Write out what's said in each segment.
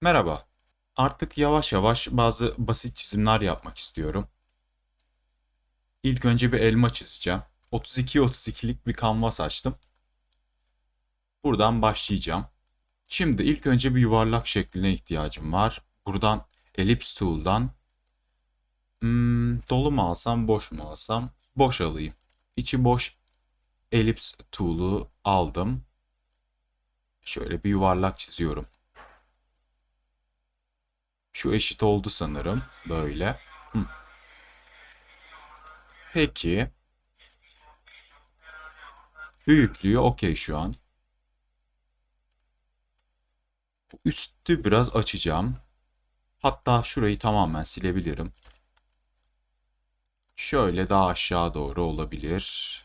Merhaba. Artık yavaş yavaş bazı basit çizimler yapmak istiyorum. İlk önce bir elma çizeceğim. 32-32'lik bir kanvas açtım. Buradan başlayacağım. Şimdi ilk önce bir yuvarlak şekline ihtiyacım var. Buradan Ellipse Tool'dan hmm, dolu mu alsam, boş mu alsam? Boş alayım. İçi boş Ellipse Tool'u aldım. Şöyle bir yuvarlak çiziyorum. Şu eşit oldu sanırım. Böyle. Hı. Peki. Büyüklüğü okey şu an. Üstü biraz açacağım. Hatta şurayı tamamen silebilirim. Şöyle daha aşağı doğru olabilir.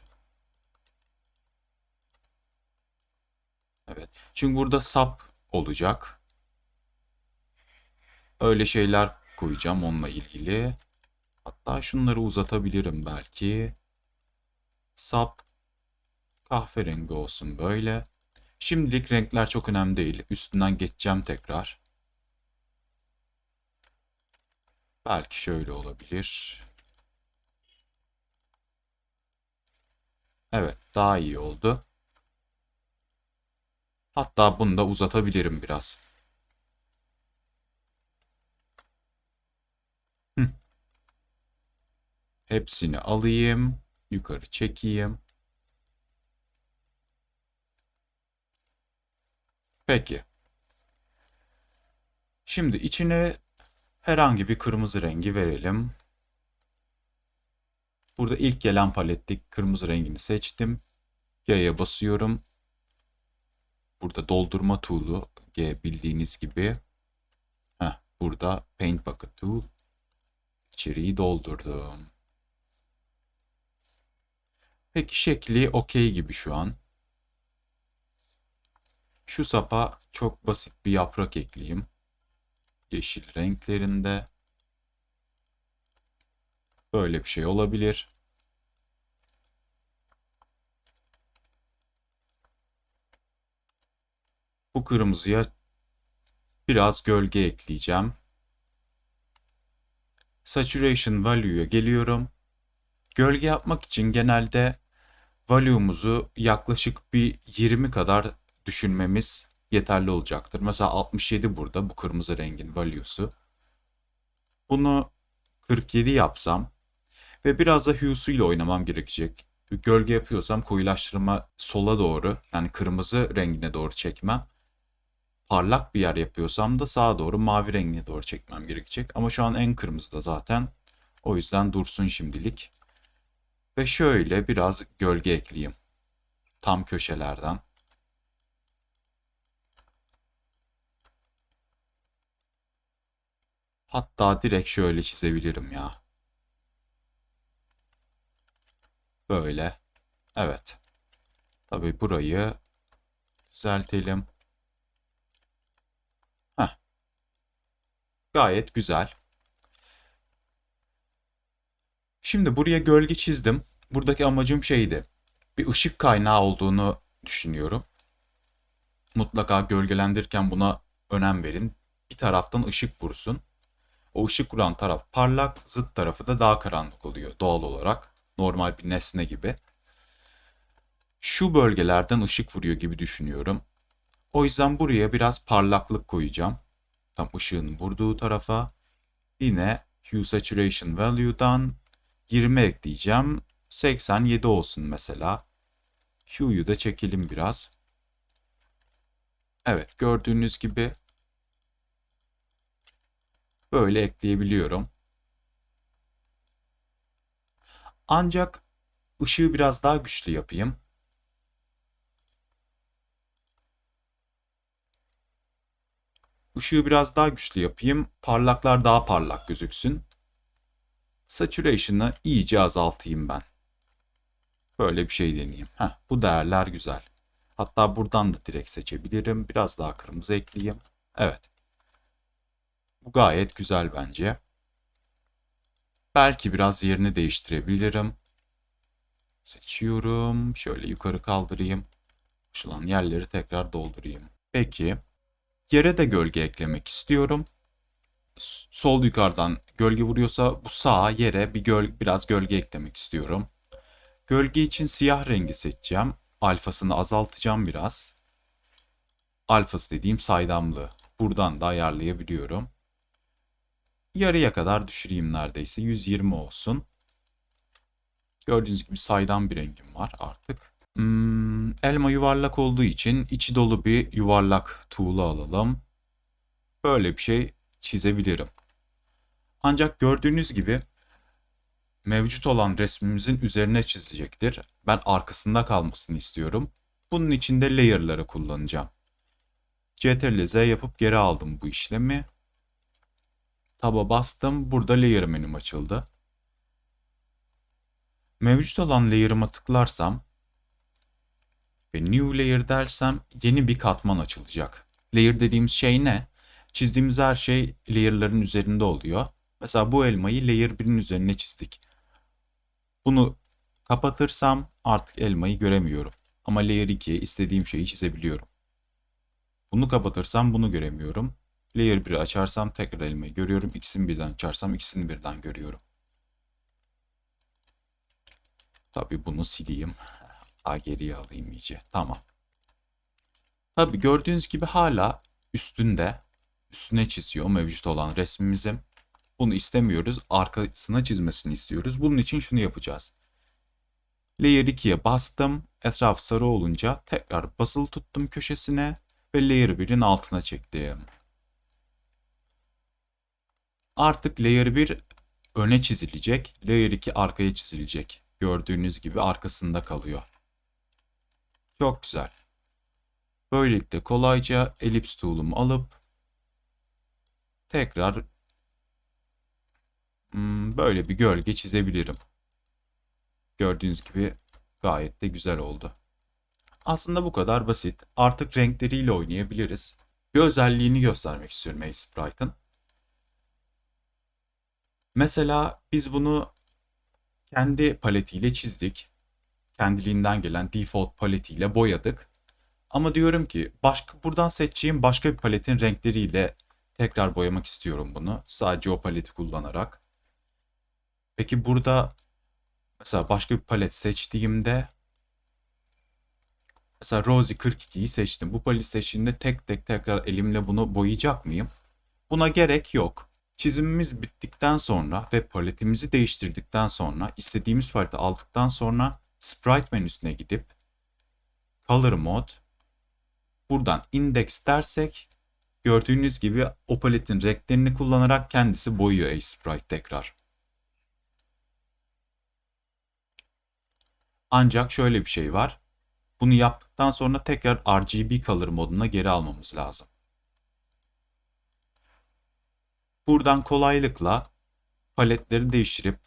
Evet. Çünkü burada sap olacak. Öyle şeyler koyacağım onunla ilgili. Hatta şunları uzatabilirim belki. Sap kahverengi olsun böyle. Şimdilik renkler çok önemli değil. Üstünden geçeceğim tekrar. Belki şöyle olabilir. Evet, daha iyi oldu. Hatta bunu da uzatabilirim biraz. Hepsini alayım. Yukarı çekeyim. Peki. Şimdi içine herhangi bir kırmızı rengi verelim. Burada ilk gelen paletteki kırmızı rengini seçtim. G'ye basıyorum. Burada doldurma tool'u G bildiğiniz gibi. Heh, burada Paint Bucket Tool. İçeriği doldurdum. Peki şekli okey gibi şu an. Şu sapa çok basit bir yaprak ekleyeyim. Yeşil renklerinde. Böyle bir şey olabilir. Bu kırmızıya biraz gölge ekleyeceğim. Saturation Value'ya geliyorum. Gölge yapmak için genelde value'umuzu yaklaşık bir 20 kadar düşünmemiz yeterli olacaktır. Mesela 67 burada bu kırmızı rengin value'su. Bunu 47 yapsam ve biraz da hue'su ile oynamam gerekecek. Gölge yapıyorsam koyulaştırma sola doğru yani kırmızı rengine doğru çekmem. Parlak bir yer yapıyorsam da sağa doğru mavi rengine doğru çekmem gerekecek. Ama şu an en kırmızı da zaten. O yüzden dursun şimdilik. Ve şöyle biraz gölge ekleyeyim. Tam köşelerden. Hatta direkt şöyle çizebilirim ya. Böyle. Evet. Tabii burayı düzeltelim. Heh. Gayet güzel. Şimdi buraya gölge çizdim. Buradaki amacım şeydi. Bir ışık kaynağı olduğunu düşünüyorum. Mutlaka gölgelendirirken buna önem verin. Bir taraftan ışık vursun. O ışık vuran taraf parlak, zıt tarafı da daha karanlık oluyor doğal olarak. Normal bir nesne gibi. Şu bölgelerden ışık vuruyor gibi düşünüyorum. O yüzden buraya biraz parlaklık koyacağım. Tam ışığın vurduğu tarafa. Yine Hue Saturation Value'dan 20 ekleyeceğim. 87 olsun mesela. Hue'yu da çekelim biraz. Evet gördüğünüz gibi böyle ekleyebiliyorum. Ancak ışığı biraz daha güçlü yapayım. Işığı biraz daha güçlü yapayım. Parlaklar daha parlak gözüksün. Saturation'ı iyice azaltayım ben. Böyle bir şey deneyeyim. Heh, bu değerler güzel. Hatta buradan da direkt seçebilirim. Biraz daha kırmızı ekleyeyim. Evet. Bu gayet güzel bence. Belki biraz yerini değiştirebilirim. Seçiyorum. Şöyle yukarı kaldırayım. Açılan yerleri tekrar doldurayım. Peki. Yere de gölge eklemek istiyorum. Sol yukarıdan gölge vuruyorsa bu sağa yere bir göl biraz gölge eklemek istiyorum. Gölge için siyah rengi seçeceğim. Alfasını azaltacağım biraz. Alfası dediğim saydamlığı. Buradan da ayarlayabiliyorum. Yarıya kadar düşüreyim neredeyse. 120 olsun. Gördüğünüz gibi saydam bir rengim var artık. Hmm, elma yuvarlak olduğu için içi dolu bir yuvarlak tuğla alalım. Böyle bir şey çizebilirim. Ancak gördüğünüz gibi mevcut olan resmimizin üzerine çizecektir. Ben arkasında kalmasını istiyorum. Bunun için de layer'ları kullanacağım. Ctrl Z yapıp geri aldım bu işlemi. Taba bastım. Burada layer menüm açıldı. Mevcut olan layer'ıma tıklarsam ve new layer dersem yeni bir katman açılacak. Layer dediğimiz şey ne? Çizdiğimiz her şey layer'ların üzerinde oluyor. Mesela bu elmayı layer 1'in üzerine çizdik. Bunu kapatırsam artık elmayı göremiyorum. Ama layer 2'ye istediğim şeyi çizebiliyorum. Bunu kapatırsam bunu göremiyorum. Layer 1'i açarsam tekrar elmayı görüyorum. İkisini birden açarsam ikisini birden görüyorum. Tabii bunu sileyim. Daha geriye alayım iyice. Tamam. Tabii gördüğünüz gibi hala üstünde, üstüne çiziyor mevcut olan resmimizin. Bunu istemiyoruz. Arkasına çizmesini istiyoruz. Bunun için şunu yapacağız. Layer 2'ye bastım. Etraf sarı olunca tekrar basılı tuttum köşesine ve Layer 1'in altına çektim. Artık Layer 1 öne çizilecek. Layer 2 arkaya çizilecek. Gördüğünüz gibi arkasında kalıyor. Çok güzel. Böylelikle kolayca elips tool'umu alıp tekrar hmm, böyle bir gölge çizebilirim. Gördüğünüz gibi gayet de güzel oldu. Aslında bu kadar basit. Artık renkleriyle oynayabiliriz. Bir özelliğini göstermek istiyorum Ace Sprite'ın. Mesela biz bunu kendi paletiyle çizdik. Kendiliğinden gelen default paletiyle boyadık. Ama diyorum ki başka buradan seçeceğim başka bir paletin renkleriyle tekrar boyamak istiyorum bunu. Sadece o paleti kullanarak. Peki burada mesela başka bir palet seçtiğimde mesela Rosy 42'yi seçtim. Bu paleti seçtiğimde tek tek tekrar elimle bunu boyayacak mıyım? Buna gerek yok. Çizimimiz bittikten sonra ve paletimizi değiştirdikten sonra istediğimiz paleti aldıktan sonra Sprite menüsüne gidip Color Mode buradan Index dersek gördüğünüz gibi o paletin renklerini kullanarak kendisi boyuyor Ace Sprite tekrar. Ancak şöyle bir şey var. Bunu yaptıktan sonra tekrar RGB Color moduna geri almamız lazım. Buradan kolaylıkla paletleri değiştirip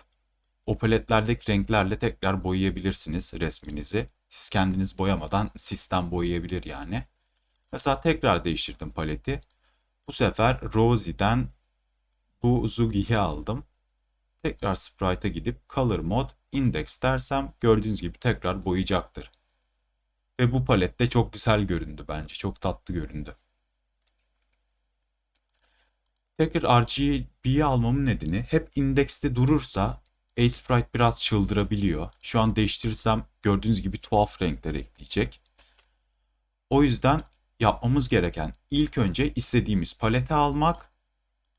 o paletlerdeki renklerle tekrar boyayabilirsiniz resminizi. Siz kendiniz boyamadan sistem boyayabilir yani. Mesela tekrar değiştirdim paleti. Bu sefer Rosy'den bu Zugi'yi aldım. Tekrar Sprite'a gidip Color Mode Index dersem gördüğünüz gibi tekrar boyayacaktır. Ve bu palette çok güzel göründü bence. Çok tatlı göründü. Tekrar RGB'yi almamın nedeni hep indekste durursa A-Sprite biraz çıldırabiliyor. Şu an değiştirirsem gördüğünüz gibi tuhaf renkler ekleyecek. O yüzden yapmamız gereken ilk önce istediğimiz paleti almak,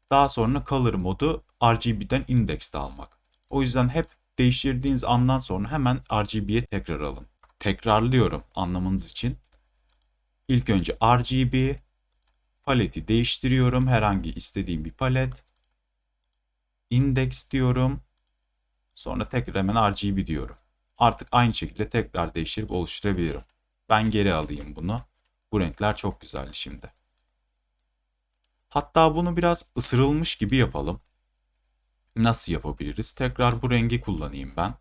daha sonra color modu RGB'den index'te almak. O yüzden hep değiştirdiğiniz andan sonra hemen RGB'ye tekrar alın. Tekrarlıyorum anlamanız için. İlk önce RGB, paleti değiştiriyorum. Herhangi istediğim bir palet. Index diyorum. Sonra tekrar hemen RGB diyorum. Artık aynı şekilde tekrar değiştirip oluşturabilirim. Ben geri alayım bunu. Bu renkler çok güzel şimdi. Hatta bunu biraz ısırılmış gibi yapalım. Nasıl yapabiliriz? Tekrar bu rengi kullanayım ben.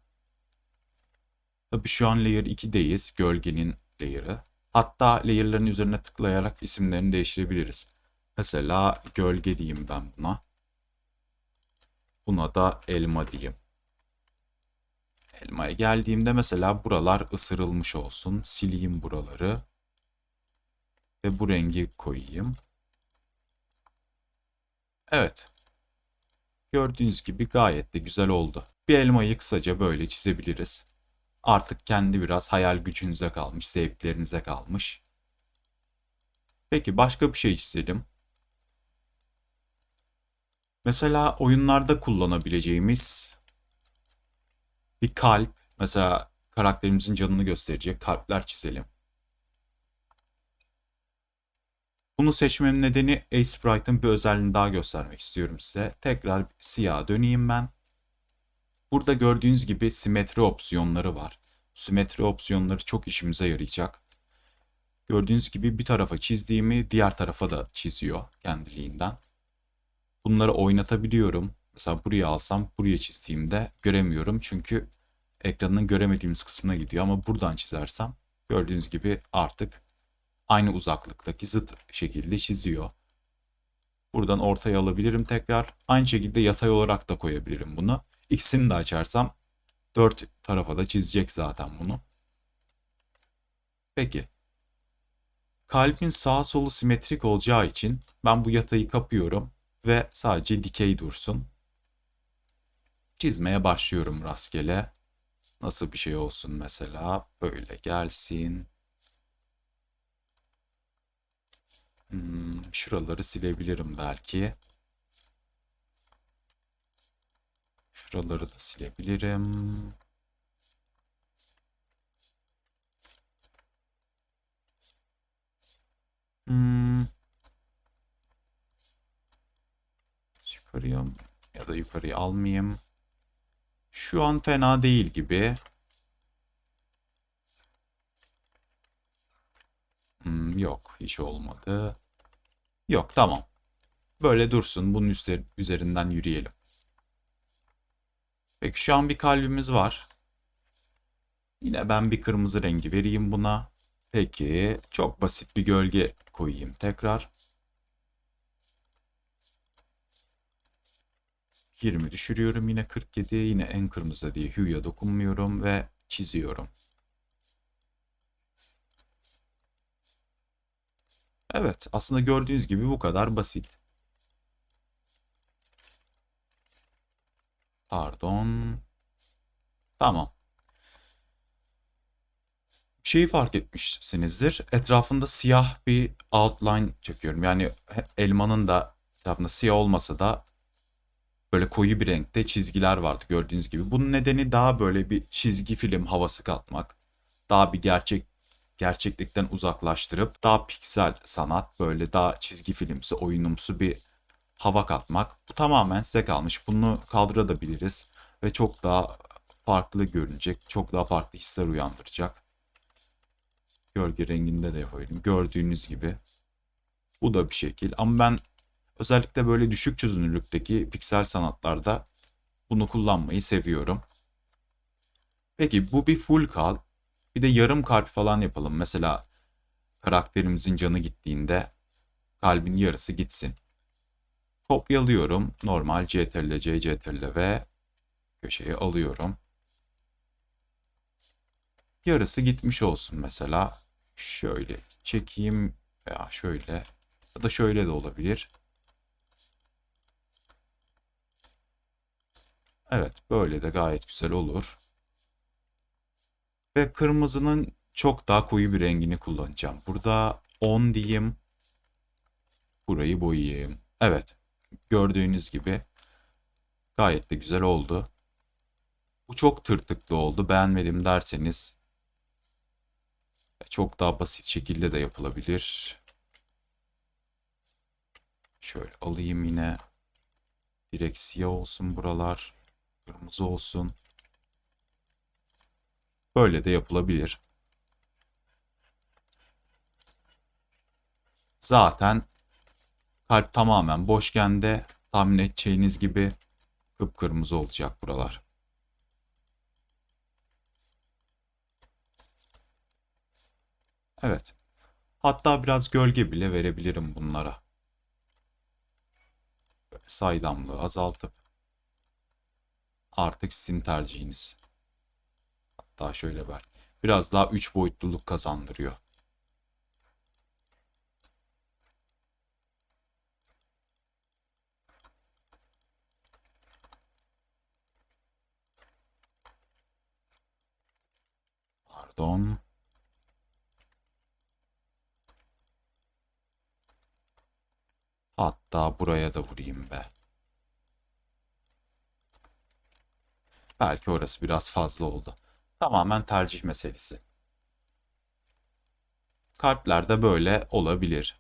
Tabii şu an layer 2'deyiz. Gölgenin layer'ı. Hatta layer'ların üzerine tıklayarak isimlerini değiştirebiliriz. Mesela gölge diyeyim ben buna. Buna da elma diyeyim. Elmaya geldiğimde mesela buralar ısırılmış olsun. Sileyim buraları. Ve bu rengi koyayım. Evet. Gördüğünüz gibi gayet de güzel oldu. Bir elmayı kısaca böyle çizebiliriz. Artık kendi biraz hayal gücünüze kalmış, zevklerinize kalmış. Peki başka bir şey çizelim. Mesela oyunlarda kullanabileceğimiz bir kalp, mesela karakterimizin canını gösterecek kalpler çizelim. Bunu seçmemin nedeni A-Sprite'ın bir özelliğini daha göstermek istiyorum size. Tekrar siyah döneyim ben. Burada gördüğünüz gibi simetri opsiyonları var. Simetri opsiyonları çok işimize yarayacak. Gördüğünüz gibi bir tarafa çizdiğimi diğer tarafa da çiziyor kendiliğinden. Bunları oynatabiliyorum. Mesela buraya alsam buraya çizdiğimde göremiyorum. Çünkü ekranın göremediğimiz kısmına gidiyor. Ama buradan çizersem gördüğünüz gibi artık aynı uzaklıktaki zıt şekilde çiziyor. Buradan ortaya alabilirim tekrar. Aynı şekilde yatay olarak da koyabilirim bunu. İkisini de açarsam dört tarafa da çizecek zaten bunu. Peki. Kalbin sağ solu simetrik olacağı için ben bu yatayı kapıyorum ve sadece dikey dursun. Çizmeye başlıyorum rastgele. Nasıl bir şey olsun mesela? Böyle gelsin. Hmm, şuraları silebilirim belki. Şuraları da silebilirim. Hmm. Yukarıya ya da yukarıya almayayım. Şu an fena değil gibi. Hmm, yok hiç olmadı. Yok tamam. Böyle dursun. Bunun üzerinden yürüyelim. Peki şu an bir kalbimiz var. Yine ben bir kırmızı rengi vereyim buna. Peki çok basit bir gölge koyayım tekrar. 20 düşürüyorum yine 47 yine en kırmızı diye hue'ya dokunmuyorum ve çiziyorum. Evet aslında gördüğünüz gibi bu kadar basit. Pardon. Tamam. Şeyi fark etmişsinizdir. Etrafında siyah bir outline çekiyorum. Yani elmanın da etrafında siyah olmasa da böyle koyu bir renkte çizgiler vardı gördüğünüz gibi. Bunun nedeni daha böyle bir çizgi film havası katmak. Daha bir gerçek gerçeklikten uzaklaştırıp daha piksel sanat böyle daha çizgi filmsi oyunumsu bir hava katmak. Bu tamamen size kalmış. Bunu kaldırabiliriz ve çok daha farklı görünecek. Çok daha farklı hisler uyandıracak. Gölge renginde de yapabilirim. Gördüğünüz gibi. Bu da bir şekil. Ama ben özellikle böyle düşük çözünürlükteki piksel sanatlarda bunu kullanmayı seviyorum. Peki bu bir full kalp. Bir de yarım kalp falan yapalım. Mesela karakterimizin canı gittiğinde kalbin yarısı gitsin. Kopyalıyorum. Normal CTRL C, CTRL V köşeye alıyorum. Yarısı gitmiş olsun mesela. Şöyle çekeyim veya şöyle ya da şöyle de olabilir. Evet böyle de gayet güzel olur. Ve kırmızının çok daha koyu bir rengini kullanacağım. Burada 10 diyeyim. Burayı boyayayım. Evet gördüğünüz gibi gayet de güzel oldu. Bu çok tırtıklı oldu. Beğenmedim derseniz çok daha basit şekilde de yapılabilir. Şöyle alayım yine. Direkt siyah olsun buralar. Kırmızı olsun. Böyle de yapılabilir. Zaten kalp tamamen boşken de tahmin edeceğiniz gibi kıpkırmızı olacak buralar. Evet. Hatta biraz gölge bile verebilirim bunlara. Saydamlığı azaltıp artık sizin tercihiniz. Hatta şöyle belki. Biraz daha 3 boyutluluk kazandırıyor. Pardon. Hatta buraya da vurayım be. Belki orası biraz fazla oldu. Tamamen tercih meselesi. Kalpler böyle olabilir.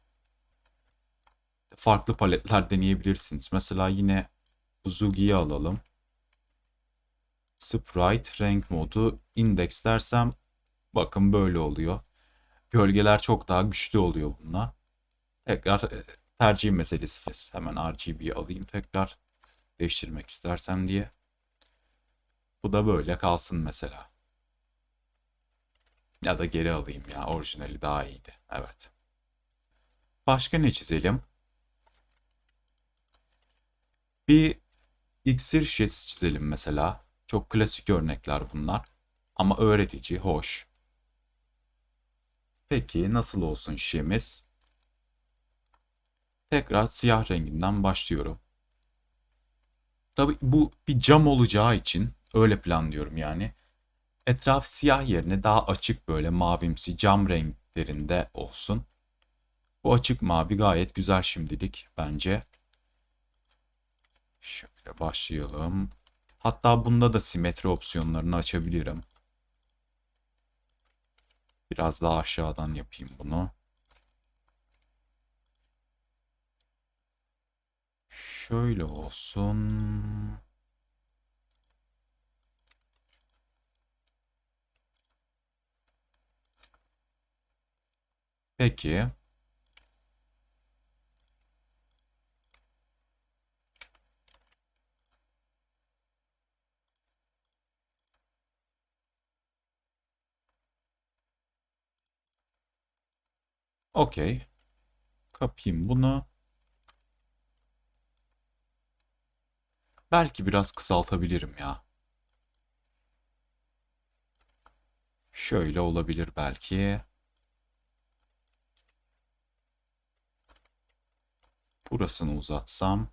Farklı paletler deneyebilirsiniz. Mesela yine Zugi'yi alalım. Sprite renk modu index dersem bakın böyle oluyor. Gölgeler çok daha güçlü oluyor bununla. Tekrar e, tercih meselesi. Hemen RGB'yi alayım tekrar değiştirmek istersem diye. Bu da böyle kalsın mesela. Ya da geri alayım ya. Orijinali daha iyiydi. Evet. Başka ne çizelim? Bir iksir şişesi çizelim mesela. Çok klasik örnekler bunlar. Ama öğretici, hoş. Peki nasıl olsun şişemiz? Tekrar siyah renginden başlıyorum. Tabii bu bir cam olacağı için öyle planlıyorum yani. Etraf siyah yerine daha açık böyle mavimsi cam renklerinde olsun. Bu açık mavi gayet güzel şimdilik bence. Şöyle başlayalım. Hatta bunda da simetri opsiyonlarını açabilirim. Biraz daha aşağıdan yapayım bunu. Şöyle olsun. Peki. Okey. Kapayım bunu. Belki biraz kısaltabilirim ya. Şöyle olabilir belki. Burasını uzatsam.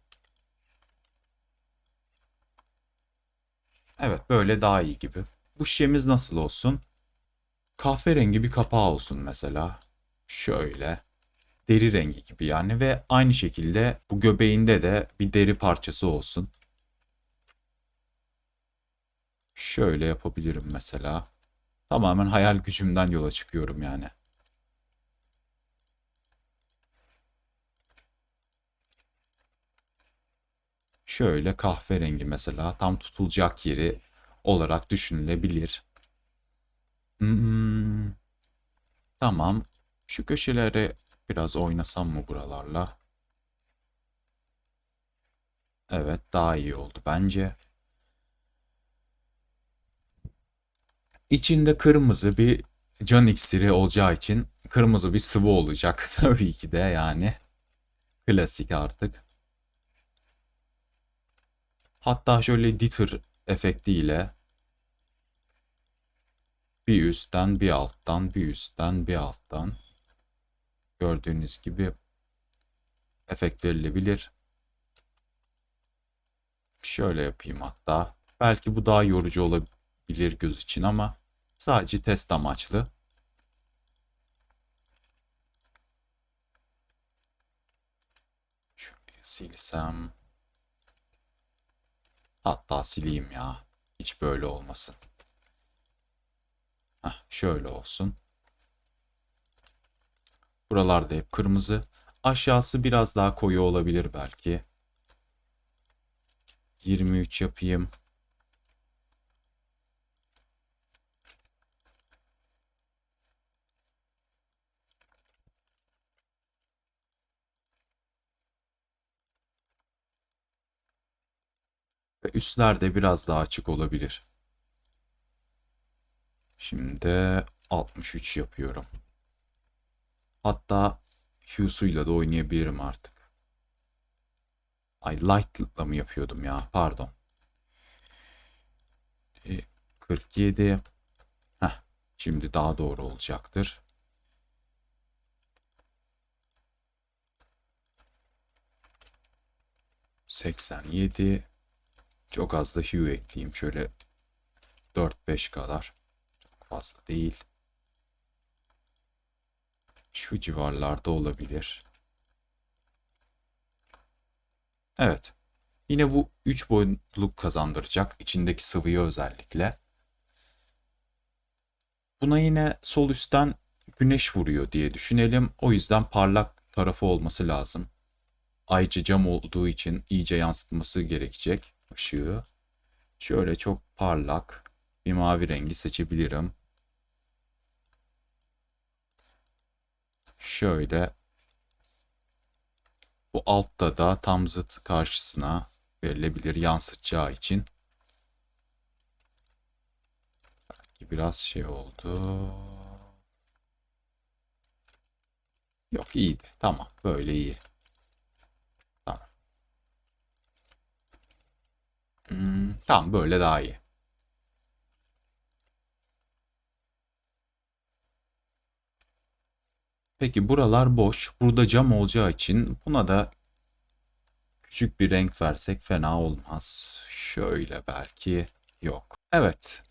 Evet böyle daha iyi gibi. Bu şişemiz nasıl olsun? Kahverengi bir kapağı olsun mesela. Şöyle. Deri rengi gibi yani ve aynı şekilde bu göbeğinde de bir deri parçası olsun. Şöyle yapabilirim mesela. Tamamen hayal gücümden yola çıkıyorum yani. Şöyle kahverengi mesela tam tutulacak yeri olarak düşünülebilir. Hmm, tamam. Şu köşelere biraz oynasam mı buralarla? Evet daha iyi oldu bence. İçinde kırmızı bir can iksiri olacağı için kırmızı bir sıvı olacak tabii ki de yani. Klasik artık. Hatta şöyle Ditter efektiyle bir üstten bir alttan bir üstten bir alttan gördüğünüz gibi efekt verilebilir. Şöyle yapayım hatta. Belki bu daha yorucu olabilir göz için ama sadece test amaçlı. Şöyle silsem. Hatta sileyim ya. Hiç böyle olmasın. Heh, şöyle olsun. Buralarda hep kırmızı. Aşağısı biraz daha koyu olabilir belki. 23 yapayım. Ve üstler de biraz daha açık olabilir. Şimdi 63 yapıyorum. Hatta Hughes'uyla da oynayabilirim artık. Ay Light'la mı yapıyordum ya? Pardon. E, 47. Heh, şimdi daha doğru olacaktır. Seksen yedi. Çok az da hue ekleyeyim. Şöyle 4-5 kadar. Çok fazla değil. Şu civarlarda olabilir. Evet. Yine bu 3 boyutluk kazandıracak. içindeki sıvıyı özellikle. Buna yine sol üstten güneş vuruyor diye düşünelim. O yüzden parlak tarafı olması lazım. Ayrıca cam olduğu için iyice yansıtması gerekecek ışığı. Şöyle çok parlak bir mavi rengi seçebilirim. Şöyle bu altta da tam zıt karşısına verilebilir yansıtacağı için. Belki biraz şey oldu. Yok iyiydi. Tamam böyle iyi. Hmm, tamam böyle daha iyi. Peki buralar boş. Burada cam olacağı için buna da küçük bir renk versek fena olmaz. Şöyle belki yok. Evet.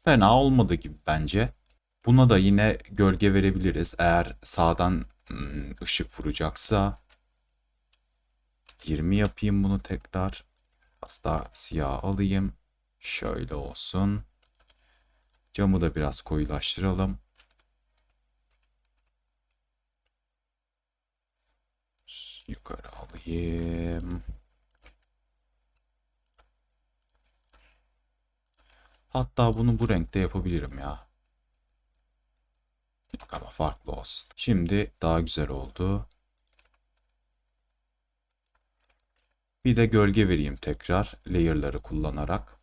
Fena olmadı gibi bence. Buna da yine gölge verebiliriz. Eğer sağdan hmm, ışık vuracaksa 20 yapayım bunu tekrar. Biraz daha siyah alayım. Şöyle olsun. Camı da biraz koyulaştıralım. Yukarı alayım. Hatta bunu bu renkte yapabilirim ya. Ama farklı olsun. Şimdi daha güzel oldu. Bir de gölge vereyim tekrar layer'ları kullanarak.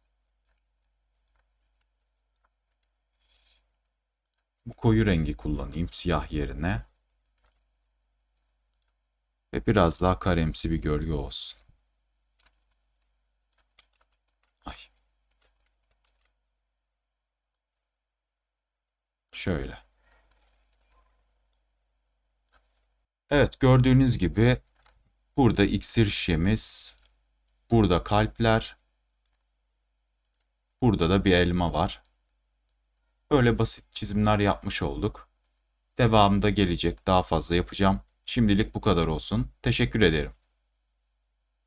Bu koyu rengi kullanayım siyah yerine. Ve biraz daha karemsi bir gölge olsun. Ay. Şöyle. Evet gördüğünüz gibi burada iksir şişemiz, burada kalpler, burada da bir elma var. Böyle basit çizimler yapmış olduk. Devamında gelecek daha fazla yapacağım. Şimdilik bu kadar olsun. Teşekkür ederim.